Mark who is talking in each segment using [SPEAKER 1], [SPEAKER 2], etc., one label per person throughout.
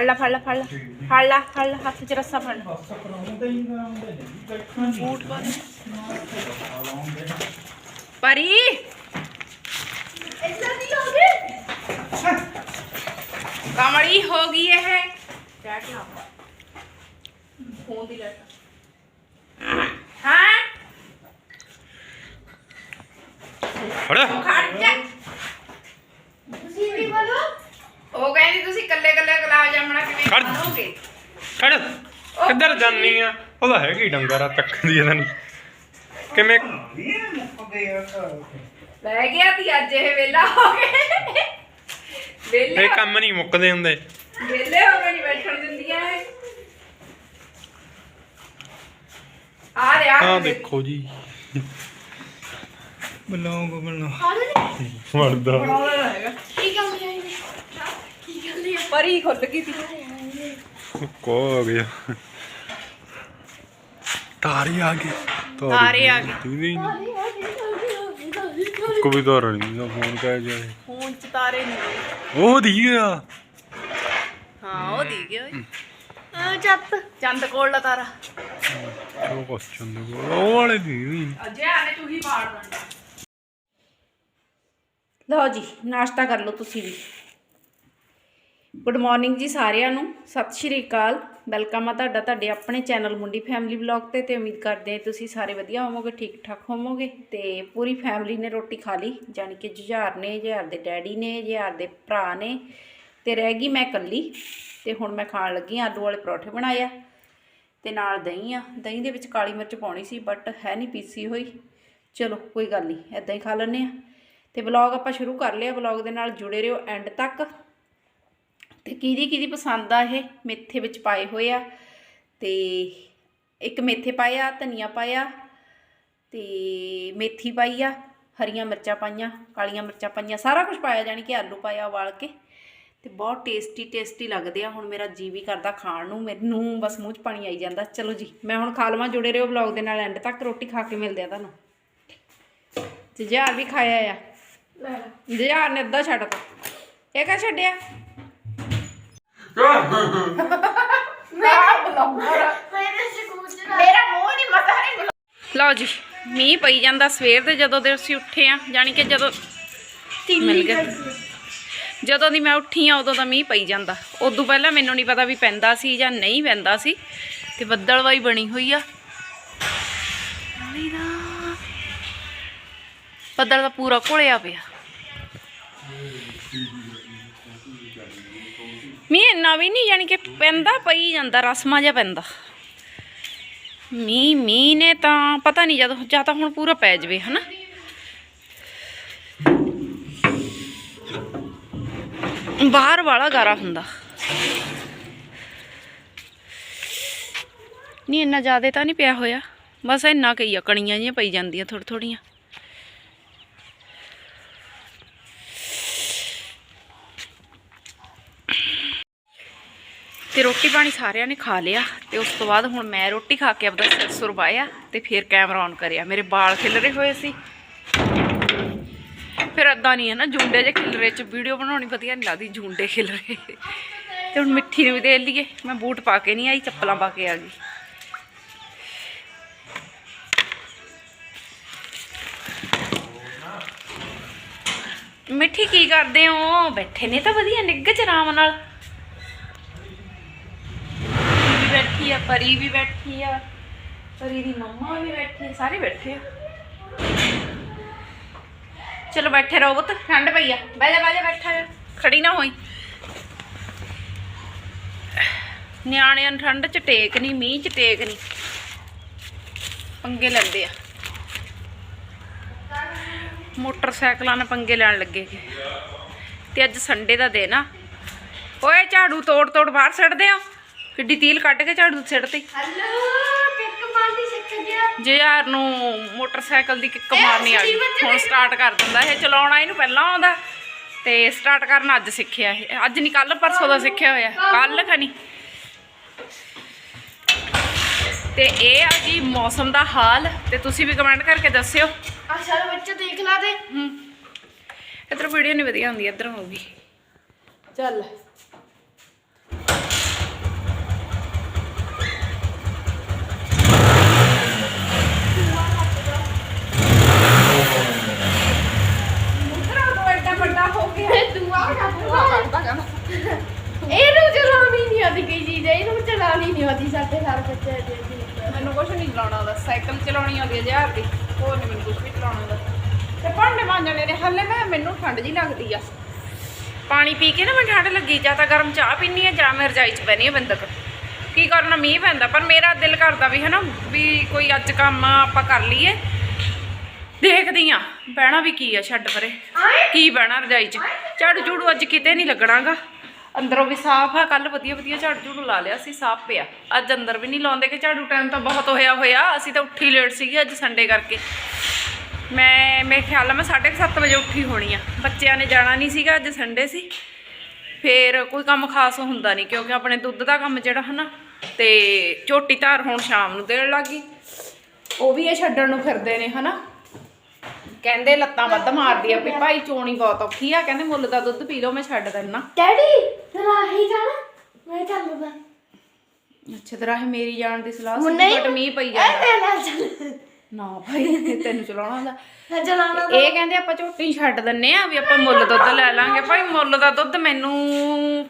[SPEAKER 1] ਫੜ ਲੈ ਫੜ ਲੈ ਫੜ ਲੈ ਫੜ ਲੈ ਫੜ ਲੈ ਹੱਥ 'ਚ ਰੱਸਾ ਫੜ ਲੈ ਬੂਟ ਪਾ ਦੇ ਪਰੀ ਕਮੜੀ ਉਹ ਕਹਿੰਦੀ ਤੁਸੀਂ ਕੱਲੇ ਕੱਲੇ ਗੁਲਾਬ ਜਾਮਣਾ ਕਿਵੇਂ
[SPEAKER 2] ਖੜ।
[SPEAKER 1] ਖਾਓਗੇ
[SPEAKER 2] ਖੜ। ਕਿੱਧਰ ਜਾਨੀ ਆ? ਉਹਦਾ ਹੈਗੀ ਡੰਗਰ ਆ ਤੱਕਦੀ ਇਹਦਾ ਨਹੀਂ ਕਿਵੇਂ?
[SPEAKER 1] ਲੈ ਗਿਆ ਤੀ ਅੱਜ ਇਹ ਵੇਲਾ ਹੋ ਗਏ ਵੇਲੇ
[SPEAKER 2] ਇਹ ਕੰਮ ਨਹੀਂ ਮੁੱਕਦੇ ਹੁੰਦੇ।
[SPEAKER 1] ਵੇਲੇ ਹੋ ਗਏ ਨਹੀਂ ਬੈਠਣ ਦਿੰਦੀਆਂ ਇਹ। ਆ ਰਿਹਾ।
[SPEAKER 2] ਆ ਦੇਖੋ ਜੀ। ਬਲੌਂਗ
[SPEAKER 3] ਗੱਲ ਹੈ
[SPEAKER 1] ਪਰੀ ਖੁੱਲ ਗਈ ਤੀ
[SPEAKER 2] ਕੋ ਆ। ਗਿਆ ਤਾਰੇ ਆ ਗਏ
[SPEAKER 1] ਤਾਰੇ ਆ ਗਏ।
[SPEAKER 2] ਤੂੰ ਵੀ ਕੋਈ ਤਾਰਾ ਨਹੀਂ ਦਾ ਫੋਨ ਕਹਿ ਜਾਏ
[SPEAKER 1] ਫੋਨ ਚ ਤਾਰੇ ਨਹੀਂ
[SPEAKER 2] ਉਹ ਦੀ ਗਿਆ।
[SPEAKER 1] ਹਾਂ ਉਹ ਦੀ ਗਿਆ
[SPEAKER 3] ਆ ਚੱਪ।
[SPEAKER 1] ਚੰਦ ਕੋਲ ਲਾ ਤਾਰਾ।
[SPEAKER 2] ਉਹ ਕੁਐਸਚਨ ਦੇ ਕੋਲ ਉਹ ਵਾਲੇ ਦੀ ਵੀ
[SPEAKER 1] ਅਜੇ ਆਨੇ ਤੂੰ ਹੀ ਪਾੜ ਦੰਦਾ ਲਓ ਜੀ ਨਾਸ਼ਤਾ ਕਰ ਲਓ ਤੁਸੀਂ ਵੀ। ਗੁੱਡ ਮਾਰਨਿੰਗ ਜੀ ਸਾਰਿਆਂ ਨੂੰ। ਸਤਿ ਸ਼੍ਰੀ ਅਕਾਲ। ਵੈਲਕਮ ਆ ਤੁਹਾਡਾ, ਤੁਹਾਡੇ ਆਪਣੇ ਚੈਨਲ ਮੁੰਡੀ ਫੈਮਿਲੀ ਵਲੌਗ ਤੇ ਤੇ ਉਮੀਦ ਕਰਦੇ ਹਾਂ ਤੁਸੀਂ ਸਾਰੇ ਵਧੀਆ ਹੋਵੋਗੇ, ਠੀਕ ਠਾਕ ਹੋਵੋਗੇ ਤੇ ਪੂਰੀ ਫੈਮਿਲੀ ਨੇ ਰੋਟੀ ਖਾ ਲਈ, ਜਾਣੀ ਕਿ ਜੁਝਾਰ ਨੇ, ਜੁਝਾਰ ਦੇ ਡੈਡੀ ਨੇ, ਜੁਝਾਰ ਦੇ ਭਰਾ ਨੇ ਤੇ ਰਹਿ ਗਈ ਮੈਂ ਇਕੱਲੀ ਤੇ ਹੁਣ ਮੈਂ ਖਾਣ ਲੱਗੀ ਹਾਂ ਆਲੂ ਵਾਲੇ ਪਰੌਠੇ ਬਣਾਏ ਆ ਤੇ ਨਾਲ ਦਹੀਂ ਆ। ਦਹੀਂ ਦੇ ਵਿੱਚ ਕਾਲੀ ਮਿਰਚ ਪਾਉਣੀ ਸੀ ਬਟ ਹੈ ਨਹੀਂ ਪੀਸੀ ਹੋਈ। ਚਲੋ ਕੋਈ ਗੱਲ ਨਹੀਂ ਐਦਾਂ ਹੀ ਖਾ ਲੈਂਦੇ ਆ ਤੇ ਵਲੌਗ ਆਪਾਂ ਸ਼ੁਰੂ ਕਰ ਲਿਆ। ਵਲੌਗ ਦੇ ਨਾਲ ਜੁੜੇ ਰਹੋ ਐਂਡ ਤੱਕ। ਤੇ ਕਿਹਦੀ ਕਿਹਦੀ ਪਸੰਦ ਆ ਇਹ? ਮੇਥੇ ਵਿੱਚ ਪਾਏ ਹੋਏ ਆ। ਤੇ ਇੱਕ ਮੇਥੇ ਪਾਏ ਆ ਧਨੀਆ ਪਾਇਆ ਤੇ ਮੇਥੀ ਪਾਈ ਆ ਹਰੀਆਂ ਮਿਰਚਾਂ ਪਾਈਆਂ ਕਾਲੀਆਂ ਮਿਰਚਾਂ ਪਾਈਆਂ ਸਾਰਾ ਕੁਝ ਪਾਇਆ ਜਾਣੀ ਕਿ ਆਲੂ ਪਾਇਆ ਉਬਾਲ ਕੇ। ਤੇ ਬਹੁਤ ਟੇਸਟੀ ਟੇਸਟੀ ਲੱਗਦੇ ਆ। ਹੁਣ ਮੇਰਾ ਜੀ ਵੀ ਕਰਦਾ ਖਾਣ ਨੂੰ ਮੈਨੂੰ ਬਸ ਮੂੰਹ 'ਚ ਪਾਣੀ ਆਈ ਜਾਂਦਾ। ਚਲੋ ਜੀ ਮੈਂ ਹੁਣ ਖਾ ਲਵਾਂ ਜੁੜੇ ਰਹੋ ਵਲੌਗ ਦੇ ਨਾਲ ਐਂਡ ਤੱਕ ਰੋਟੀ ਖਾ ਕੇ ਮਿਲਦੇ ਆ ਤੁਹਾਨੂੰ। ਤੇ ਜਹਾਰ ਵੀ ਖਾਇਆ ਆ। ਜਹਾਰ ਨੇ ਅੱਧਾ ਛੱਡਤਾ ਇਹ ਕਾ ਛੱਡਿਆ?
[SPEAKER 3] ਮੇਰੇ
[SPEAKER 1] ਮੂੰਹ ਨਹੀਂ ਨਹੀਂ ਲਓ ਜੀ ਮੀਂਹ ਪਈ ਜਾਂਦਾ ਸਵੇਰ ਦੇ ਜਦੋਂ ਦੇ ਅਸੀਂ ਉੱਠੇ ਆ ਜਾਣੀ ਕਿ ਜਦੋਂ ਮਿਲ ਗਿਆ। ਜਦੋਂ ਦੀ ਮੈਂ ਉੱਠੀ ਆ ਉਦੋਂ ਦਾ ਮੀਂਹ ਪਈ ਜਾਂਦਾ। ਉਦੋਂ ਪਹਿਲਾਂ ਮੈਨੂੰ ਨਹੀਂ ਪਤਾ ਵੀ ਪੈਂਦਾ ਸੀ ਜਾਂ ਨਹੀਂ ਪੈਂਦਾ ਸੀ ਤੇ ਬੱਦਲਵਾਈ ਬਣੀ ਹੋਈ ਆ। ਬੱਦਲ ਦਾ ਪੂਰਾ ਘੁਲਿਆ ਪਿਆ। ਮੀਂਹ ਇੰਨਾ ਵੀ ਨਹੀਂ, ਯਾਨੀ ਕਿ ਪੈਂਦਾ, ਪਈ ਜਾਂਦਾ, ਰਸਮਾ ਜਿਹਾ ਪੈਂਦਾ। ਮੀਂਹ ਮੀਂਹ ਨੇ ਤਾਂ ਪਤਾ ਨਹੀਂ ਜਦੋਂ, ਜਾਂ ਤਾਂ ਹੁਣ ਪੂਰਾ ਪੈ ਜਵੇ, ਹਨਾ? ਬਾਹਰ ਵਾਲਾ ਗਾਰਾ ਹੁੰਦਾ। ਨਹੀਂ, ਇੰਨਾ ਜ਼ਿਆਦਾ ਤਾਂ ਨਹੀਂ ਪਿਆ ਹੋਇਆ। ਬਸ ਇੰਨਾ ਕਈ ਆ, ਕਣੀਆਂ ਜਿਹੀਆਂ ਪਈ ਜਾਂਦੀਆਂ ਥੋੜੀ ਥੋੜੀਆਂ ਤੇ ਰੋਟੀ ਪਾਣੀ ਸਾਰਿਆਂ ਨੇ ਖਾ ਲਿਆ ਤੇ ਉਸ ਤੋਂ ਬਾਅਦ ਹੁਣ ਮੈਂ ਰੋਟੀ ਖਾ ਕੇ ਆਪਦਾ ਸਿਰ ਸੁਰਵਾਇਆ ਤੇ ਫਿਰ ਕੈਮਰਾ ਔਨ ਕਰਿਆ। ਮੇਰੇ ਵਾਲ ਖਿਲਰੇ ਹੋਏ ਸੀ। ਫਿਰ ਅੱਦਾਂ ਨਹੀਂ ਹੈ ਨਾ, ਜੁੰਡੇ ਜੇ ਖਿਲਰੇ ਚ ਵੀਡੀਓ ਬਣਾਉਣੀ ਵਧੀਆ ਨਹੀਂ ਲੱਗਦੀ, ਜੁੰਡੇ ਖਿਲਰੇ ਤੇ ਹੁਣ ਮਿੱਠੀ ਨੂੰ ਵੀ ਦੇ ਲਈਏ, ਮੈਂ ਬੂਟ ਪਾ ਕੇ ਨਹੀਂ ਆਈ, ਚੱਪਲਾਂ ਪਾ ਕੇ ਆ ਗਈ। ਮਿੱਠੀ ਕੀ ਕਰਦੇ ਹੋ? ਬੈਠੇ ਨੇ ਤਾਂ ਵਧੀਆ, ਨਿੱਘ ਚ ਆਰਾਮ ਨਾਲ। ਬੈਠੀ ਆ, ਪਰੀ ਵੀ ਬੈਠੀ ਆ, ਪਰੀ ਦੀ ਮੰਮਾ ਵੀ ਬੈਠੀ ਆ, ਸਾਰੇ ਬੈਠੇ ਆ। ਚਲੋ ਬੈਠੇ ਰਹੋ ਪੁੱਤ, ਠੰਡ ਪਈ ਆ। ਬਹਿ ਜਾ ਬਹਿ ਜਾ, ਬੈਠਾ ਜਾ, ਖੜੀ ਨਾ ਹੋਈ। ਨਿਆਣਿਆਂ ਨੂੰ ਠੰਡ ਚ ਟੇਕ ਨਹੀਂ ਮੀਂਹ ਚ ਟੇਕ ਨਹੀਂ ਪੰਗੇ ਲੈਂਦੇ ਆ। ਮੋਟਰਸਾਈਕਲਾਂ ਨਾਲ ਪੰਗੇ ਲੈਣ ਲੱਗੇ ਜੀ ਤੇ ਅੱਜ ਸੰਡੇ ਦਾ ਦਿਨ ਆ। ਓਏ, ਝਾੜੂ ਤੋੜ ਤੋੜ ਬਾਹਰ ਸੱਟਦੇ ਆ ਕਿੱਡੀ ਤੀਲ ਕੱਢ ਕੇ ਝਾੜੂ ਸਿੱਟਦੀ
[SPEAKER 3] ਹਲੋ ਕਿੱਕ ਮਾਰਦੀ ਸਿੱਖ ਗਿਆ।
[SPEAKER 1] ਜੇ ਯਾਰ ਨੂੰ ਮੋਟਰਸਾਈਕਲ ਦੀ ਕਿੱਕ ਮਾਰਨੀ ਆ ਗਈ ਹੁਣ ਸਟਾਰਟ ਕਰ ਦਿੰਦਾ ਇਹ ਚਲਾਉਣਾ ਇਹਨੂੰ ਪਹਿਲਾਂ ਆਉਂਦਾ। ਤੇ ਸਟਾਰਟ ਕਰਨਾ ਅੱਜ ਸਿੱਖਿਆ ਇਹ। ਅੱਜ ਨਹੀਂ ਕੱਲ ਪਰਸੋਂ ਦਾ ਸਿੱਖਿਆ ਹੋਇਆ। ਕੱਲ ਖਣੀ ਤੇ ਇਹ ਆ ਜੀ ਮੌਸਮ ਦਾ ਹਾਲ ਤੇ ਤੁਸੀਂ ਵੀ ਕਮੈਂਟ ਕਰਕੇ ਦੱਸਿਓ।
[SPEAKER 3] ਸਾਰੇ ਬੱਚੇ ਦੇਖ ਲਾ ਦੇ
[SPEAKER 1] ਹੂੰ। ਇਧਰ ਵੀਡੀਓ ਨਹੀਂ ਵਧੀਆ ਹੁੰਦੀ ਇਧਰ ਹੋਊਗੀ ਚੱਲ ਚਲਾਉਣੀ ਆਉਂਦੀ ਹੈ ਜ਼ਹਿਰ ਦੀ ਹੋਰ ਨਹੀਂ ਮੈਨੂੰ ਕੁਝ ਵੀ ਚਲਾਉਣਾ ਆਉਂਦਾ ਤੇ ਭਾਂਡੇ ਮਾਂਜਣੇ ਨੇ ਹੱਲੇ ਮੈਂ ਮੈਨੂੰ ਠੰਡ ਜੀ ਲੱਗਦੀ ਆ। ਪਾਣੀ ਪੀ ਕੇ ਨਾ ਮੈਂ ਠੰਡ ਲੱਗੀ, ਜਾਂ ਤਾਂ ਗਰਮ ਚਾਹ ਪੀਣੀ ਆ, ਜਾਂ ਮੈਂ ਰਜਾਈ 'ਚ ਬੈਣੀ ਆ ਬੰਦਕ। ਕੀ ਕਰਨਾ, ਮੀਂਹ ਪੈਂਦਾ, ਪਰ ਮੇਰਾ ਦਿਲ ਕਰਦਾ ਵੀ ਹਨਾ, ਵੀ ਕੋਈ ਅੱਜ ਕੰਮ ਆਪਾਂ ਕਰ ਲਈਏ। ਦੇਖਦੀ ਆ, ਬਹਿਣਾ ਵੀ ਕੀ ਆ, ਛੱਡ ਪਰੇ। ਕੀ ਬਹਿਣਾ ਰਜਾਈ 'ਚ? ਝਾੜੂ ਝੂੜੂ ਅੱਜ ਕਿਤੇ ਨਹੀਂ ਲੱਗਣਾਗਾ। ਅੰਦਰੋਂ ਵੀ ਸਾਫ਼ ਆ ਕੱਲ ਵਧੀਆ ਵਧੀਆ ਝਾੜੂ ਝੂੜੂ ਲਾ ਲਿਆ ਸੀ, ਸਾਫ਼ ਪਿਆ। ਅੱਜ ਅੰਦਰ ਵੀ ਨਹੀਂ ਲਾਉਂਦੇ ਕਿ ਝਾੜੂ ਟਾਈਮ ਤਾਂ ਬਹੁਤ ਹੋਇਆ ਹੋਇਆ, ਅਸੀਂ ਤਾਂ ਉੱਠੀ ਲੇਟ ਸੀਗੀ ਅੱਜ ਸੰਡੇ ਕਰਕੇ। ਮੈਂ ਮੇਰੇ ਖਿਆਲ ਆ ਮੈਂ 7:30 ਵਜੇ ਉੱਠੀ ਹੋਣੀ ਆ। ਬੱਚਿਆਂ ਨੇ ਜਾਣਾ ਨਹੀਂ ਸੀਗਾ ਅੱਜ ਸੰਡੇ ਸੀ। ਫੇਰ ਕੋਈ ਕੰਮ ਖਾਸ ਹੁੰਦਾ ਨਹੀਂ ਕਿਉਂਕਿ ਆਪਣੇ ਦੁੱਧ ਦਾ ਕੰਮ ਜਿਹੜਾ ਹਨਾ ਤੇ ਝੋਟੀ ਧਾਰ ਹੁਣ ਸ਼ਾਮ ਨੂੰ ਦੇਣ ਲੱਗੀ ਉਹ ਵੀ ਇਹ ਛੱਡਣ ਨੂੰ ਫਿਰਦੇ ਨੇ ਹਨਾ। ਕਹਿੰਦੇ ਲੱਤਾਂ ਵੱਧ ਮਾਰਦੀ ਆ ਵੀ ਭਾਈ ਚੋਣੀ ਬਹੁਤ ਔਖੀ ਆ ਕਹਿੰਦੇ ਮੁੱਲ ਦਾ ਦੁੱਧ ਪੀ ਲਓ ਮੈਂ ਛੱਡ ਦਿੰਨਾ।
[SPEAKER 3] ਡੈਡੀ ਤੇਰਾ ਹੀ ਜਾਣਾ? ਮੈਂ ਚੱਲੂਗਾ
[SPEAKER 1] ਅੱਛਾ ਤੇਰਾ ਇਹ ਮੇਰੀ ਜਾਣ ਦੀ ਸਲਾਹ ਸੀ ਬਟ ਮੀਂਹ ਪਈ
[SPEAKER 3] ਐ
[SPEAKER 1] ਜਾਂਦਾ
[SPEAKER 3] ਤੇ ਨਾ ਚੱਲ।
[SPEAKER 1] ਨਾ ਭਾਈ ਤੈਨੂੰ ਚਲਾਉਣਾ ਹੁੰਦਾ।
[SPEAKER 3] ਮੈਂ ਚਲਾਣਾ
[SPEAKER 1] ਇਹ ਕਹਿੰਦੇ ਆਪਾਂ ਝੋਟੀ ਛੱਡ ਦਿੰਨੇ ਆ ਵੀ ਆਪਾਂ ਮੁੱਲ ਦੁੱਧ ਲੈ ਲਾਂਗੇ। ਭਾਈ ਮੁੱਲ ਦਾ ਦੁੱਧ ਮੈਨੂੰ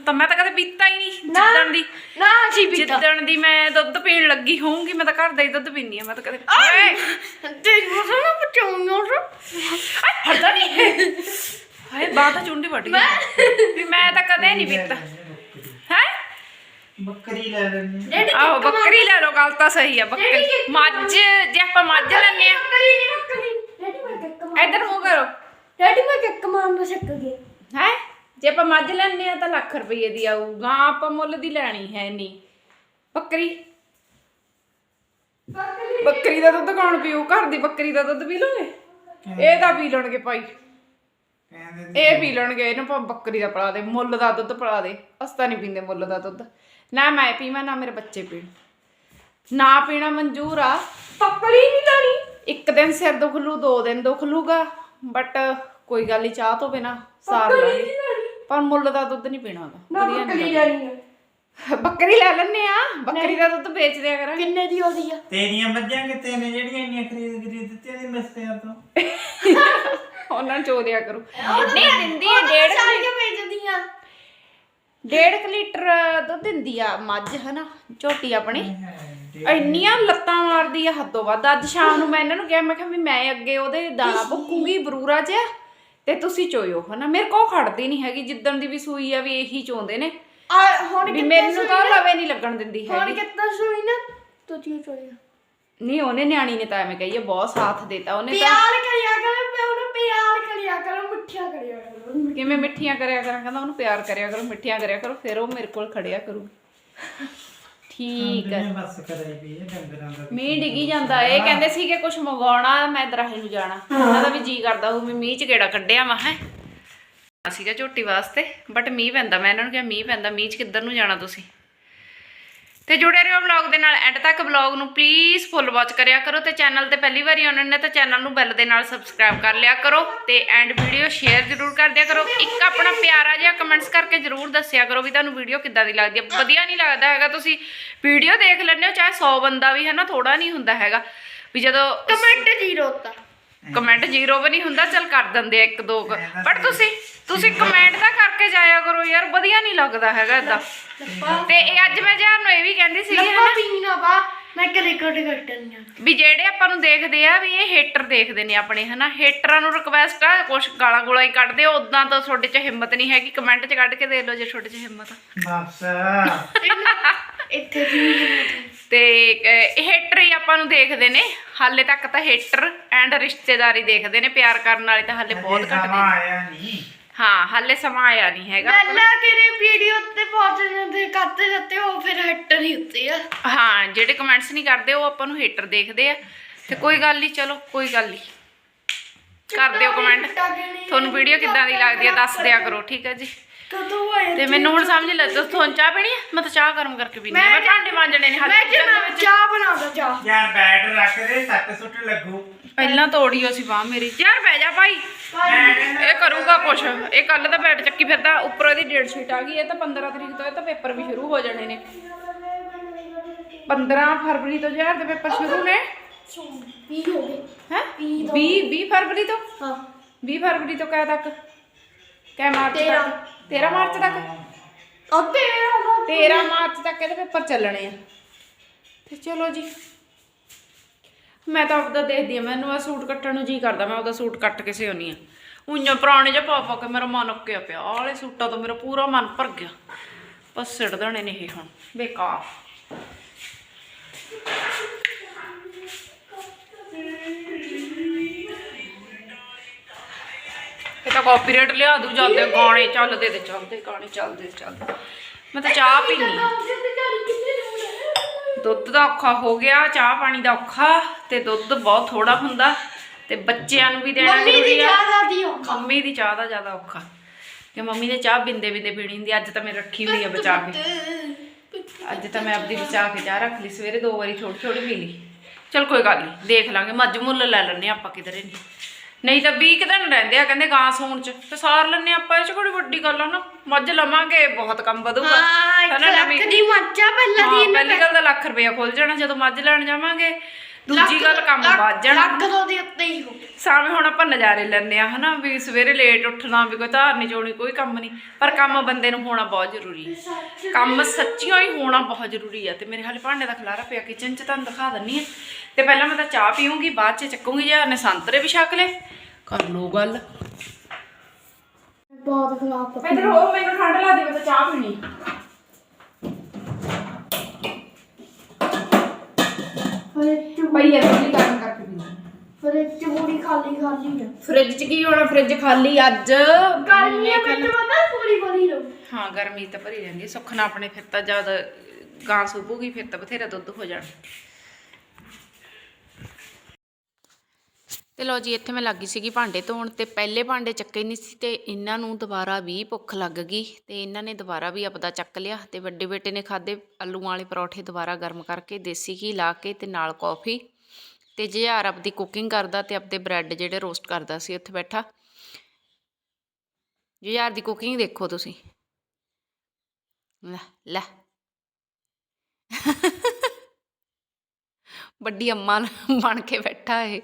[SPEAKER 1] ਤਾਂ ਮੈਂ ਤਾਂ ਕਦੇ ਪੀਤਾ ਹੀ ਨਹੀਂ ਜਿੱਦਣ ਦੀ।
[SPEAKER 3] ਨਾ ਜੀ ਪੀਤਾ।
[SPEAKER 1] ਜਿੱਦਣ ਦੀ ਮੈਂ ਦੁੱਧ ਪੀਣ ਲੱਗੀ ਹੋਊਂਗੀ ਮੈਂ ਤਾਂ ਘਰ ਦਾ ਹੀ ਦੁੱਧ ਪੀਂਦੀ ਆ ਮੈਂ ਤਾਂ ਕਦੇ ਓਏ!
[SPEAKER 3] ਤੇ ਮੋਸਾ ਨਾ ਬਚਾਉਂਗਾ
[SPEAKER 1] ਆਏ ਫੜਦਾ ਨਹੀਂ ਹਾਏ ਬਾਹ ਤਾਂ ਚੁੰਡੀ ਵੱਟ ਗਈ। ਵੀ ਮੈਂ ਤਾਂ ਕਦੇ ਨਹੀਂ ਪੀਤਾ। ਹੈ?
[SPEAKER 4] ਬੱਕਰੀ ਲੈ ਲੈਣੀ
[SPEAKER 3] ਡੈਡੀ
[SPEAKER 1] ਆਹੋ ਬੱਕਰੀ ਲੈ ਲਓ ਗੱਲ ਤਾਂ ਸਹੀ ਆ ਬੱਕਰੀ। ਮੱਝ ਜੇ ਆਪਾਂ ਮੱਝ ਲੈਣੇ ਆ।
[SPEAKER 3] ਬੱਕਰੀ ਨਹੀਂ ਬੱਕਰੀ ਡੈਡੀ ਮੈਂ ਕਿੱਕ ਮਾਰ
[SPEAKER 1] ਇੱਧਰ ਮੂੰਹ ਕਰੋ।
[SPEAKER 3] ਡੈਡੀ ਮੈਂ ਕਿੱਕ ਮਾਰਨਾ ਸਿੱਖ ਗਿਆ
[SPEAKER 1] ਹੈ? ਜੇ ਆਪਾਂ ਮੱਝ ਲੈਣੇ ਆ ਤਾਂ ਲੱਖ ਰੁਪਏ ਦੀ ਆਊ ਗਾਂ ਆਪਾਂ ਮੁੱਲ ਦੀ ਲੈਣੀ ਹੈ ਨਹੀਂ ਬੱਕਰੀ। ਬੱਕਰੀ। ਦਾ ਦੁੱਧ ਕੌਣ ਪੀਊ? ਘਰ ਦੀ ਬੱਕਰੀ ਦਾ ਦੁੱਧ ਪੀ ਲੋਗੇ ਇਹ ਤਾਂ ਪੀ ਲੈਣਗੇ ਭਾਈ।
[SPEAKER 4] ਕਹਿੰਦੇ
[SPEAKER 1] ਇਹ ਪੀ ਲੈਣਗੇ ਇਹਨੂੰ ਬੱਕਰੀ ਦਾ ਪਿਲਾ ਦੇ ਮੁੱਲ ਦਾ ਦੁੱਧ ਪਿਲਾ ਦੇ। ਅਸਤਾ ਨਹੀਂ ਪੀਂਦੇ ਮੁੱਲ ਦਾ ਦੁੱਧ। ਨਾ ਮੈਂ ਪੀਵਾਂ ਨਾ ਮੇਰੇ ਬੱਚੇ ਪੀਣ। ਨਾ ਪੀਣਾ ਮਨਜ਼ੂਰ ਆ।
[SPEAKER 3] ਬੱਕਰੀ ਨਹੀਂ ਲਾਣੀ।
[SPEAKER 1] ਇੱਕ ਦਿਨ ਸਿਰ ਦੁਖ ਲੂ ਦੋ ਦਿਨ ਦੁਖ ਲੂਗਾ। ਬਟ ਕੋਈ ਗੱਲ ਨਹੀਂ ਚਾਹ ਤੋਂ ਬਿਨਾ ਸਾਰ ਲਾਂਗੇ। ਪਰ ਮੁੱਲ ਦਾ ਦੁੱਧ ਨਹੀਂ ਪੀਣਾ
[SPEAKER 3] ਨਾ
[SPEAKER 1] ਉਹਦਾ ਵਧੀਆ
[SPEAKER 3] ਬੱਕਰੀ
[SPEAKER 1] ਨਹੀਂ
[SPEAKER 3] ਲੈਣੀ ਹੈ
[SPEAKER 1] ਲੱਗਦਾ। ਬੱਕਰੀ ਲੈ ਲੈਣੇ ਆ। ਬੱਕਰੀ ਦਾ ਦੁੱਧ ਵੇਚ ਦਿਆ ਕਰਾਂਗੇ।
[SPEAKER 3] ਕਿੰਨੇ ਦੀ ਉਹਦੀ ਆ?
[SPEAKER 4] ਤੇਰੀਆਂ ਮੱਝਾਂ ਕਿਤੇ ਨੇ ਜਿਹੜੀਆਂ ਇੰਨੀਆਂ ਖਰੀਦ ਖਰੀਦ ਦਿੱਤੀਆਂ ਦੀ ਮਿਸਤਿਆਂ ਤੋਂ?
[SPEAKER 1] ਉਹਨਾਂ ਨੂੰ ਚੋ ਦਿਆ ਕਰੂ। ਨਹੀਂ ਦਿੰਦੀ ਹੈ ਡੇਢ
[SPEAKER 3] ਸਾਰੀਆਂ ਵੇਚਦੀਆਂ
[SPEAKER 1] ਡੇਢ ਕੁ ਲੀਟਰ ਦੁੱਧ ਦਿੰਦੀ ਆ ਮੱਝ ਹਨਾ ਝੋਟੀ ਆਪਣੀ। ਇੰਨੀਆਂ ਲੱਤਾਂ ਮਾਰਦੀ ਆ ਹੱਦੋਂ ਵੱਧ। ਅੱਜ ਸ਼ਾਮ ਨੂੰ ਮੈਂ ਇਹਨਾਂ ਨੂੰ ਕਿਹਾ ਮੈਂ ਕਿਹਾ ਵੀ ਮੈਂ ਅੱਗੇ ਉਹਦੇ ਦਾਣਾ ਭੁੱਕੂਗੀ ਬਰੂਰਾ 'ਚ ਤੇ ਤੁਸੀਂ ਚੋਇਓ ਹਨਾ। ਮੇਰੇ ਕੋਲ ਖੜਦੀ ਨਹੀਂ ਹੈਗੀ ਜਿੱਦਣ ਦੀ ਵੀ ਸੂਈ ਆ ਵੀ ਇਹੀ ਚੋਂਦੇ ਨੇ।
[SPEAKER 3] ਆ ਹੁਣ
[SPEAKER 1] ਵੀ
[SPEAKER 3] ਕਿੱਥੇ
[SPEAKER 1] ਮੈਨੂੰ ਤਾਂ ਲਵੇ ਨਹੀਂ ਲੱਗਣ ਦਿੰਦੀ
[SPEAKER 3] ਹੁਣ
[SPEAKER 1] ਹੈਗੀ।
[SPEAKER 3] ਕਿੱਦਾਂ ਸੂਈ ਨਾ ਤੂੰ ਜੀ ਚੋਇਆ
[SPEAKER 1] ਨਹੀਂ ਉਹਨੇ ਨਿਆਣੀ ਨੇ ਤਾਂ ਐਵੇਂ ਕਹੀ ਆ ਬਹੁਤ ਸਾਥ ਦਿੱਤਾ ਉਹਨੇ ਤਾਂ।
[SPEAKER 3] ਪਿਆਰ ਕਰਿਆ ਕਰ ਮੈਂ ਉਹਨੂੰ ਪਿਆਰ ਕਰਿਆ ਕਰ ਮਿੱਠਾ ਕਰਿਆ ਕਰ
[SPEAKER 1] ਕਿਵੇਂ ਮਿੱਠੀਆਂ ਕਰਿਆ ਕਰਾਂ? ਕਹਿੰਦਾ ਉਹਨੂੰ ਪਿਆਰ ਕਰਿਆ ਕਰੋ ਮਿੱਠੀਆਂ ਕਰਿਆ ਕਰੋ ਫਿਰ ਉਹ ਮੇਰੇ ਕੋਲ ਖੜਿਆ ਕਰੂਗੀ। ਠੀਕ ਹੈ।
[SPEAKER 4] ਬਸ ਕਰਾਈ ਪਈ ਹੈ ਡੰਗਰਾਂ ਦਾ
[SPEAKER 1] ਮੀਂਹ ਡਿੱਗੀ ਜਾਂਦਾ। ਇਹ ਕਹਿੰਦੇ ਸੀਗੇ ਕੁਝ ਮੰਗਵਾਉਣਾ ਮੈਂ ਦਰਾਹੇ ਨੂੰ ਜਾਣਾ। ਉਹਨਾਂ ਦਾ ਵੀ ਜੀ ਕਰਦਾ ਉਹ ਵੀ ਮੀਂਹ ਚ ਗੇੜਾ ਕੱਢਿਆ ਵਾ ਹੈ। ਸੀਗਾ ਝੋਟੀ ਵਾਸਤੇ ਬਟ ਮੀਂਹ ਪੈਂਦਾ। ਮੈਂ ਇਹਨਾਂ ਨੂੰ ਕਿਹਾ ਮੀਂਹ ਪੈਂਦਾ ਮੀਂਹ ਚ ਕਿੱਧਰ ਨੂੰ ਜਾਣਾ ਤੁਸੀਂ? ਤੇ ਜੁੜੇ ਰਹੋ ਵਲੌਗ ਦੇ ਨਾਲ ਐਂਡ ਤੱਕ। ਵਲੌਗ ਨੂੰ ਪਲੀਜ਼ ਫੁੱਲ ਵਾਚ ਕਰਿਆ ਕਰੋ ਤੇ ਚੈਨਲ ਤੇ ਪਹਿਲੀ ਵਾਰੀ ਆਉਣੇ ਨੇ ਤਾਂ ਚੈਨਲ ਨੂੰ ਬੈਲ ਦੇ ਨਾਲ ਸਬਸਕ੍ਰਾਈਬ ਕਰ ਲਿਆ ਕਰੋ ਤੇ ਐਂਡ ਵੀਡੀਓ ਸ਼ੇਅਰ ਜ਼ਰੂਰ ਕਰ ਦਿਆ ਕਰੋ। ਇੱਕ ਆਪਣਾ ਪਿਆਰਾ ਜਿਹਾ ਕਮੈਂਟਸ ਕਰਕੇ ਜ਼ਰੂਰ ਦੱਸਿਆ ਕਰੋ ਵੀ ਤੁਹਾਨੂੰ ਵੀਡੀਓ ਕਿੱਦਾਂ ਦੀ ਲੱਗਦੀ ਹੈ ਵਧੀਆ ਨਹੀਂ ਲੱਗਦਾ ਹੈਗਾ, ਤੁਸੀਂ ਵੀਡੀਓ ਦੇਖ ਲੈਂਦੇ ਹੋ, ਚਾਹੇ 100 ਬੰਦਾ ਵੀ ਹੈ ਨਾ ਥੋੜਾ ਨਹੀਂ ਹੁੰਦਾ ਹੈਗਾ ਵੀ ਜਦੋਂ
[SPEAKER 3] ਕਮੈਂਟ ਜ਼ੀਰੋ ਤਾਂ
[SPEAKER 1] ਕਮੈਂਟ ਜ਼ੀਰੋ ਵੀ ਨਹੀਂ ਹੁੰਦਾ ਚਲ ਕਰ ਦਿੰਦੇ ਆ ਇੱਕ ਦੋ ਕੁ। ਬਟ ਤੁਸੀਂ ਤੁਸੀਂ ਕਮੈਂਟ ਤਾਂ ਕਰਕੇ ਜਾਇਆ ਕਰੋ ਯਾਰ ਵਧੀਆ ਨਹੀਂ ਲੱਗਦਾ ਹੈਗਾ ਇਦਾਂ ਤੇ ਇਹ ਅੱਜ ਮੈਂ ਜਾਨ ਨੂੰ ਇਹ ਵੀ ਕਹਿੰਦੀ ਸੀਗੀ
[SPEAKER 3] ਲੱਪਾ ਪੀਣਾ ਵਾ ਮੈਂ ਕਦੇ ਕਦੇ ਕੱਟਣੀ ਆ
[SPEAKER 1] ਵੀ ਜਿਹੜੇ ਆਪਾਂ ਨੂੰ ਦੇਖਦੇ ਆ ਵੀ ਇਹ ਹੇਟਰ ਦੇਖਦੇ ਨੇ ਆਪਣੇ ਹਨਾ। ਹੇਟਰਾਂ ਨੂੰ ਰਿਕਵੈਸਟ ਆ ਕੁਛ ਗਾਲਾਂ ਗੋਲਾਂ ਹੀ ਕੱਢਦੇ ਹੋ ਉਦਾਂ ਤਾਂ ਤੁਹਾਡੇ 'ਚ ਹਿੰਮਤ ਨਹੀਂ ਹੈਗੀ। ਕਮੈਂਟ 'ਚ ਕੱਢ ਕੇ ਦੇ ਲਓ ਜੇ ਤੁਹਾਡੇ 'ਚ ਹਿੰਮਤ ਆ।
[SPEAKER 4] ਵਾਪਸ
[SPEAKER 3] ਇੱਥੇ ਜੀ
[SPEAKER 1] ਤੇ ਹੇਟਰ ਹੀ ਆਪਾਂ ਨੂੰ ਦੇਖਦੇ ਨੇ। ਹਾਲੇ ਤੱਕ ਤਾਂ ਹੇਟਰ ਐਂਡ ਰਿਸ਼ਤੇਦਾਰੀ ਦੇਖਦੇ ਨੇ ਪਿਆਰ ਕਰਨ ਵਾਲੇ ਤਾਂ ਹਾਲੇ ਬਹੁਤ ਘੱਟ ਨੇ। ਹਾਂ ਹਾਲੇ ਸਮਾਂ ਆਇਆ ਨਹੀਂ ਹੈਗਾ।
[SPEAKER 3] ਪਹਿਲਾਂ ਤੇਰੇ ਵੀਡੀਓ ਤੇ ਪਹੁੰਚਣੇ ਦੇ ਕੱਤੇ ਜਾਂਦੇ ਉਹ ਫਿਰ ਹੱਟਰ ਹੀ ਉੱਤੇ ਆ।
[SPEAKER 1] ਹਾਂ ਜਿਹੜੇ ਕਮੈਂਟਸ ਨਹੀਂ ਕਰਦੇ ਉਹ ਆਪਾਂ ਨੂੰ ਹੇਟਰ ਦੇਖਦੇ ਆ। ਤੇ ਕੋਈ ਗੱਲ ਨਹੀਂ ਚਲੋ ਕੋਈ ਗੱਲ ਨਹੀਂ। ਕਰ ਦਿਓ ਕਮੈਂਟ ਤੁਹਾਨੂੰ ਵੀਡੀਓ ਕਿੱਦਾਂ ਦੀ ਲੱਗਦੀ ਹੈ ਦੱਸ ਦਿਆ ਕਰੋ ਠੀਕ ਹੈ ਜੀ?
[SPEAKER 3] ਕਦੋਂ ਆਏ
[SPEAKER 1] ਤੇ ਮੈਨੂੰ ਹੁਣ ਸਮਝ ਲੱਗ ਤੁਹਾਨੂੰ ਚਾਹ ਪੀਣੀ ਹੈ ਮੈਂ ਤਾਂ ਚਾਹ ਗਰਮ ਕਰਕੇ ਪੀਣੀ ਹੈ ਮੈਂ ਭਾਂਡੇ ਮਾਂਜਣੇ ਨੇ
[SPEAKER 3] ਮੈਂ ਮੈਂ ਚਾਹ ਬਣਾਉਂਦਾ ਚਾਹ
[SPEAKER 4] ਯਾਰ ਬੈਟ ਰੱਖ ਦੇ ਸੱਟ ਸੁੱਟ ਲੱਗੂ।
[SPEAKER 1] ਪਹਿਲਾਂ ਤੋੜੀ ਸੀ ਬਾਹ ਮੇਰੀ। ਯਾਰ ਬਹਿ ਜਾ ਭਾਈ। ਇਹ ਕਰੂਗਾ ਕੁਛ। ਇਹ ਕੱਲ ਦਾ ਬੈਠ ਚੱਕੀ ਫਿਰਦਾ ਉੱਪਰ ਇਹਦੀ ਡੇਟ ਸ਼ੀਟ ਆ ਗਈ। ਇਹ ਤਾਂ 15 ਤਰੀਕ ਤੋਂ ਇਹ ਤਾਂ ਪੇਪਰ ਵੀ ਸ਼ੁਰੂ ਹੋ ਜਾਣੇ ਨੇ। 15 ਫਰਵਰੀ ਤੋਂ ਯਾਰ ਦੇ ਪੇਪਰ ਸ਼ੁਰੂ ਨੇ।
[SPEAKER 3] ਕੀ ਹੋ ਗਏ।
[SPEAKER 1] ਹੈ
[SPEAKER 3] ਵੀਹ
[SPEAKER 1] 20 20 ਫਰਵਰੀ ਤੋਂ?
[SPEAKER 3] ਹਾਂ।
[SPEAKER 1] 20 ਫਰਵਰੀ ਤੋਂ ਕੈ ਤੱਕ? ਕੈ ਮਾਰਚ। ਤੱਕ। 13 ਮਾਰਚ ਤੱਕ?
[SPEAKER 3] ਅੱਤੇ ਹੋਗਾ
[SPEAKER 1] 13 ਮਾਰਚ ਤੱਕ ਇਹਦੇ ਪੇਪਰ ਚੱਲਣੇ ਆ। ਤੇ ਚਲੋ ਜੀ। ਮੈਂ ਤਾਂ ਆਪਦਾ ਦੇਖਦੀ ਆ ਮੈਨੂੰ ਆ ਸੂਟ ਕੱਟਣ ਨੂੰ ਜੀ ਕਰਦਾ ਮੈਂ ਆਪਦਾ ਸੂਟ ਕੱਟ ਕੇ ਸਿਉਣੀ ਆ। ਉਈਆਂ ਪੁਰਾਣੇ ਜਿਹਾ ਪਾ ਪਾ ਕੇ ਮੇਰਾ ਮਨ ਉੱਕਿਆ ਪਿਆ। ਆਹ ਵਾਲੇ ਸੂਟਾਂ ਤੋਂ ਮੇਰਾ ਪੂਰਾ ਮਨ ਭਰ ਗਿਆ। ਬਸ ਸਿੱਟ ਦੇਣੇ ਨੇ ਇਹ ਹੁਣ। ਬੇਕਾਰ। ਤਾਂ ਕਾਪੀਰਾਈਟ ਲਿਆ ਦੂ ਜਾਂਦੇ ਗਾਣੇ ਚੱਲਦੇ ਤੇ ਚੱਲਦੇ ਗਾਣੇ ਚੱਲਦੇ ਚੱਲਦੇ। ਮੈਂ ਤਾਂ ਚਾਹ ਪੀਣੀ ਦੁੱਧ ਦਾ ਔਖਾ ਹੋ ਗਿਆ ਚਾਹ ਪਾਣੀ ਦਾ ਔਖਾ ਤੇ ਦੁੱਧ ਬਹੁਤ ਥੋੜਾ ਹੁੰਦਾ ਤੇ ਬੱਚਿਆਂ ਨੂੰ ਵੀ ਦੇਣਾ ਜ਼ਰੂਰੀ ਆ। ਮੰਮੀ ਦੀ ਚਾਹ ਦਾ ਜ਼ਿਆਦਾ ਔਖਾ। ਕਿ ਮੰਮੀ ਨੇ ਚਾਹ ਬਿੰਦੇ ਬਿੰਦੇ ਪੀਣੀ ਹੁੰਦੀ ਅੱਜ ਤਾਂ ਮੈਂ ਰੱਖੀ ਹੋਈ ਆ ਬਚਾ ਕੇ। ਅੱਜ ਤਾਂ ਮੈਂ ਆਪਦੀ ਬਚਾ ਕੇ ਚਾਹ ਰੱਖ ਲਈ ਸਵੇਰੇ ਦੋ ਵਾਰੀ ਥੋੜੀ ਥੋੜੀ ਪੀ ਲਈ। ਚਲ ਕੋਈ ਗੱਲ ਨਹੀਂ ਦੇਖ ਲਾਂਗੇ ਮੱਝ ਮੁੱਲ ਲੈ ਲੈਣੇ ਆਪਾਂ ਕਿਧਰੇ ਨਹੀਂ ਨਹੀਂ ਤਾਂ 20 ਕੁ ਦਿਨ ਰਹਿੰਦੇ ਆ ਕਹਿੰਦੇ ਗਾਂ ਸੂਣ ਚ ਤੇ ਸਾਰ ਲੈਣੇ ਆਪਾਂ ਇਹ ਚ ਕੋਈ ਵੱਡੀ ਗੱਲ ਆ ਨਾ ਮੱਝ ਲਵਾਂਗੇ ਬਹੁਤ ਕੰਮ ਵਧੂਗਾ।
[SPEAKER 3] ਹਾਂ ਇੱਕ
[SPEAKER 1] ਹਨਾ ਨਵੀਂ-
[SPEAKER 3] ਲੱਖ ਦੀ ਮੱਝਾ ਪਹਿਲਾਂ ਦੀ
[SPEAKER 1] ਹਾਂ
[SPEAKER 3] ਇਹਨੇ
[SPEAKER 1] ਪਹਿਲੀ ਗੱਲ ਤਾਂ ਲੱਖ ਰੁਪਇਆ ਖੁੱਲ ਜਾਣਾ ਜਦੋਂ ਮੱਝ ਲੈਣ ਜਾਵਾਂਗੇ। ਦੂਜੀ ਗੱਲ ਕੰਮ ਜਾਣਾ।
[SPEAKER 3] ਲੱਖ ਤੋਂ ਦੇ ਉੱਤੇ ਹੀ ਹੋ
[SPEAKER 1] ਸਾਵੇਂ ਹੁਣ ਆਪਾਂ ਨਜ਼ਾਰੇ ਲੈਂਦੇ ਆ ਹਨਾ ਵੀ ਸਵੇਰੇ ਲੇਟ ਉੱਠਣਾ ਵੀ ਕੋਈ ਧਾਰ ਨਹੀਂ ਚੋਣੀ ਕੋਈ ਕੰਮ ਨਹੀਂ। ਪਰ ਕੰਮ ਬੰਦੇ ਨੂੰ ਹੋਣਾ ਬਹੁਤ ਜ਼ਰੂਰੀ ਹੈ। ਕੰਮ ਸੱਚੀਓ ਹੀ ਹੋਣਾ ਬਹੁਤ ਜ਼ਰੂਰੀ ਆ ਤੇ ਮੇਰੇ ਹਾਲੇ ਭਾਂਡੇ ਦਾ ਖਲਾਰਾ ਪਿਆ ਕਿਚਨ 'ਚ ਤੁਹਾਨੂੰ ਦਿਖਾ ਦਿੰਨੀ ਆ ਤੇ ਪਹਿਲਾਂ ਮੈਂ ਤਾਂ ਚਾਹ ਪੀਉਂਗੀ ਬਾਅਦ 'ਚ ਚੱਕੂਗੀ ਜੇ ਨੇ ਸੰਤਰੇ ਵੀ ਛਕ ਲੈ ਕਰ ਲੋ ਗੱਲ।
[SPEAKER 3] ਬਹੁਤ ਖਲਾਫ
[SPEAKER 1] ਇਧਰ ਹੋ ਮੈਨੂੰ ਠੰਡ ਲੱਗਦੀ ਮੈਂ ਤਾਂ ਚਾਹ ਪੀਣੀ।
[SPEAKER 3] ਫਰਿੱਜ
[SPEAKER 1] ਪਈ ਐ ਥੋੜੀ ਗਰਮ ਕਰਕੇ ਪੀਣੀ
[SPEAKER 3] ਫਰਿੱਜ ਪੂਰੀ ਖਾਲੀ ਖਾਲੀ ਹੈ
[SPEAKER 1] ਫ੍ਰਿਜ 'ਚ ਕੀ ਹੋਣਾ? ਫ੍ਰਿਜ ਖਾਲੀ ਅੱਜ।
[SPEAKER 3] ਗਰਮੀਆਂ ਵਿੱਚ ਪਤਾ ਪੂਰੀ ਭਰੀ ਰਹੂ
[SPEAKER 1] ਹਾਂ ਗਰਮੀ ਤਾਂ ਭਰੀ ਰਹਿੰਦੀ ਹੈ ਸੁੱਖਣਾ ਆਪਣੇ ਫਿਰ ਤਾਂ ਜਦ ਗਾਂ ਸੂਬੂਗੀ ਫਿਰ ਤਾਂ ਬਥੇਰਾ ਦੁੱਧ ਹੋ ਜਾਣਾ। ਤੇ ਲੋ ਜੀ, ਇੱਥੇ ਮੈਂ ਲੱਗੀ ਸੀਗੀ ਭਾਂਡੇ ਧੋਣ ਤੇ ਪਹਿਲੇ ਭਾਂਡੇ ਚੱਕੇ ਨਹੀਂ ਸੀ ਤੇ ਇਹਨਾਂ ਨੂੰ ਦੁਬਾਰਾ ਵੀ ਭੁੱਖ ਲੱਗ ਗਈ ਤੇ ਇਹਨਾਂ ਨੇ ਦੁਬਾਰਾ ਵੀ ਆਪਦਾ ਚੱਕ ਲਿਆ ਤੇ ਵੱਡੇ ਬੇਟੇ ਨੇ ਖਾਦੇ ਆਲੂਆਂ ਵਾਲੇ ਪਰੌਠੇ ਦੁਬਾਰਾ ਗਰਮ ਕਰਕੇ, ਦੇਸੀ ਘੀ ਲਾ ਕੇ ਤੇ ਨਾਲ ਕੌਫੀ ਤੇ ਜਿਹਾਰ ਆਪਦੀ ਕੁਕਿੰਗ ਕਰਦਾ ਤੇ ਆਪਦੇ ਬ੍ਰੈਡ ਜਿਹੜੇ ਰੋਸਟ ਕਰਦਾ ਸੀ, ਉੱਥੇ ਬੈਠਾ। ਜਿਹਾਰ ਦੀ ਕੁਕਿੰਗ ਦੇਖੋ ਤੁਸੀਂ। ਲੈ ਲੈ। ਵੱਡੀ ਅੰਮਾ ਬਣ ਕੇ ਬੈਠਾ ਇਹ।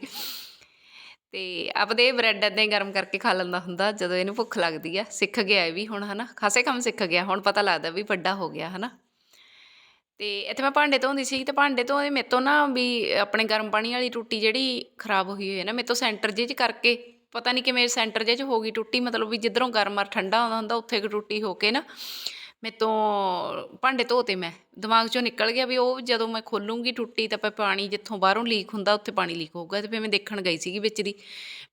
[SPEAKER 1] ਤੇ ਆਪਦੇ ਬ੍ਰੈਡ ਏਦਾਂ ਹੀ ਗਰਮ ਕਰਕੇ ਖਾ ਲੈਂਦਾ ਹੁੰਦਾ, ਜਦੋਂ ਇਹਨੂੰ ਭੁੱਖ ਲੱਗਦੀ ਆ, ਸਿੱਖ ਗਿਆ ਇਹ ਵੀ ਹੁਣ, ਹਨਾ? ਖਾਸੇ ਕੰਮ ਸਿੱਖ ਗਿਆ, ਹੁਣ ਪਤਾ ਲੱਗਦਾ ਵੀ ਵੱਡਾ ਹੋ ਗਿਆ, ਹਨਾ? ਤੇ ਇੱਥੇ ਮੈਂ ਭਾਂਡੇ ਧੋਂਦੀ ਸੀ ਤੇ ਭਾਂਡੇ ਧੋਏ, ਮੇਰੇ ਤੋਂ ਨਾ ਵੀ ਆਪਣੇ ਗਰਮ ਪਾਣੀ ਵਾਲੀ ਟੁੱਟੀ ਜਿਹੜੀ ਖਰਾਬ ਹੋਈ ਹੋਈ ਹੈ ਨਾ, ਮੇਰੇ ਤੋਂ ਸੈਂਟਰ ਜਿਹੇ 'ਚ ਕਰਕੇ, ਪਤਾ ਨਹੀਂ ਕਿਵੇਂ ਸੈਂਟਰ ਜਿਹੇ 'ਚ ਹੋ ਗਈ ਟੁੱਟੀ, ਮਤਲਬ ਵੀ ਜਿੱਧਰੋਂ ਗਰਮ ਔਰ ਠੰਡਾ ਆਉਂਦਾ ਹੁੰਦਾ, ਉੱਥੇ ਇੱਕ ਟੁੱਟੀ ਹੋ ਕੇ ਨਾ ਮੇਰੇ ਤੋਂ ਭਾਂਡੇ ਧੋਤੇ ਮੈਂ। ਦਿਮਾਗ 'ਚੋਂ ਨਿਕਲ ਗਿਆ ਵੀ ਉਹ ਜਦੋਂ ਮੈਂ ਖੋਲੂੰਗੀ ਟੁੱਟੀ ਤਾਂ ਪਾਣੀ ਜਿੱਥੋਂ ਬਾਹਰੋਂ ਲੀਕ ਹੁੰਦਾ ਉੱਥੇ ਪਾਣੀ ਲੀਕ ਹੋਊਗਾ। ਤੇ ਫਿਰ ਮੈਂ ਦੇਖਣ ਗਈ ਸੀਗੀ ਵਿੱਚ ਦੀ।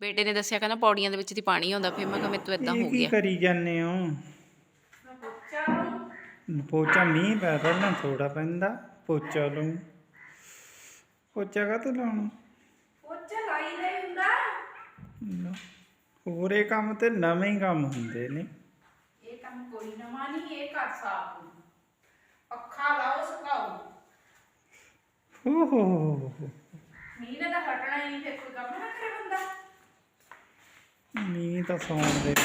[SPEAKER 1] ਬੇਟੇ ਨੇ ਦੱਸਿਆ ਕਹਿੰਦਾ ਪੌੜੀਆਂ ਦੇ ਵਿੱਚ ਦੀ ਪਾਣੀ ਆਉਂਦਾ। ਫਿਰ ਮੈਂ ਕਿਹਾ ਮੇਰੇ ਤੋਂ ਇਦਾਂ ਹੋ
[SPEAKER 4] ਕੀ
[SPEAKER 1] ਗਿਆ।
[SPEAKER 4] ਕਰੀ ਜਾਂਦੇ ਹੋ? ਪੋਚਾ ਮੀਂਹ ਪੈ ਨਾ ਥੋੜਾ ਪੈਂਦਾ। ਪੋਚਾ ਲਊ। ਪੋਚਾ ਕਾ ਲਾਉਣਾ?
[SPEAKER 1] ਪੋਚਾ ਲਾਈ ਦਾ ਹੁੰਦਾ।
[SPEAKER 4] ਹੋਰ ਕੰਮ ਤੇ ਨਵੇਂ ਹੀ ਕੰਮ ਹੁੰਦੇ ਨੇ।
[SPEAKER 1] ਕੋਈ ਨਵਾਂ ਨਹੀਂ ਇਹ ਘਰ ਸਾਫ਼ ਹੋਊ ਅੱਖਾਂ ਲਾਓ ਸੁਕਾਓ।
[SPEAKER 4] ਹੋ ਹੋ ਹੋ ਹੋ।
[SPEAKER 1] ਮੀਂਹ ਨੇ ਤਾਂ ਹਟਣਾ ਹੀ ਨਹੀਂ ਫਿਰ ਕੋਈ ਕੰਮ ਨਾ ਕਰੇ ਬੰਦਾ।
[SPEAKER 4] ਮੀਂਹ ਤਾਂ ਸੌਣ ਦੇ।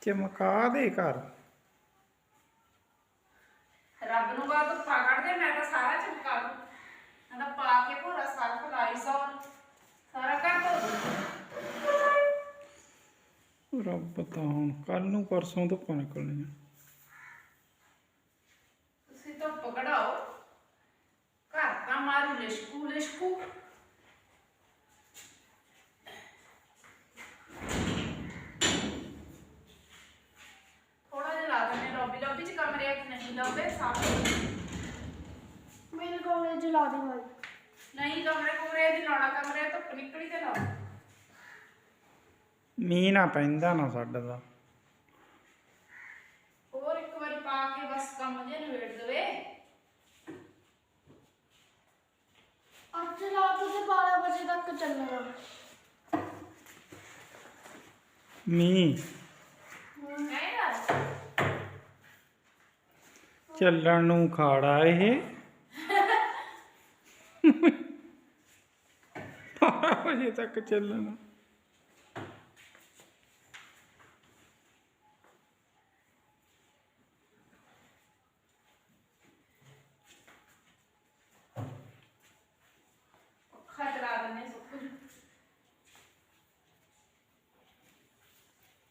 [SPEAKER 4] ਚਮਕਾ ਦੇ ਘਰ।
[SPEAKER 1] ਦੂੰ
[SPEAKER 4] ਰੱਬ ਤਾਂ ਹੁਣ ਕੱਲ ਨੂੰ ਪਰਸੋਂ ਤੋਂ ਨਿਕਲਣੀਆਂ ਮੀਂਹ ਨਾ ਪੈਂਦਾ ਨਾ ਸਾਡਾ ਦਾ
[SPEAKER 1] ਹੋਰ ਇੱਕ ਵਾਰੀ ਪਾ ਕੇ ਬਸ ਕੰਮ ਜੇ ਨਿਬੇੜ ਦੇਵੇ।
[SPEAKER 3] ਅੱਜ ਰਾਤ ਦੇ 12 ਵਜੇ ਤੱਕ ਚੱਲਣਾ
[SPEAKER 4] ਮੀਂਹ।
[SPEAKER 1] ਹੈ ਨਾ
[SPEAKER 4] ਚੱਲਣ ਨੂੰ ਖਾੜਾ ਇਹ। 12 ਵਜੇ ਤੱਕ ਚੱਲਣਾ।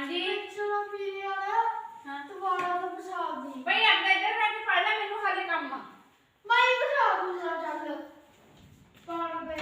[SPEAKER 1] ਹਾਂਜੀ।
[SPEAKER 3] ਚਲੋ ਪੀਰੇ ਵਾਲਾ
[SPEAKER 1] ਹਾਂ।
[SPEAKER 3] ਦੁਬਾਰਾ ਤੋਂ ਪਛਾੜ ਦੀ
[SPEAKER 1] ਬਈ ਅੱਗੇ ਇੱਧਰ ਬੈਠ ਕੇ ਪੜ ਲੈ ਮੈਨੂੰ ਹਾਲੇ ਕੰਮ ਆ।
[SPEAKER 3] ਮਾਈ ਪਛਾੜ ਦੂਸਰਾ ਚੱਲ। ਪਾੜ ਦੇ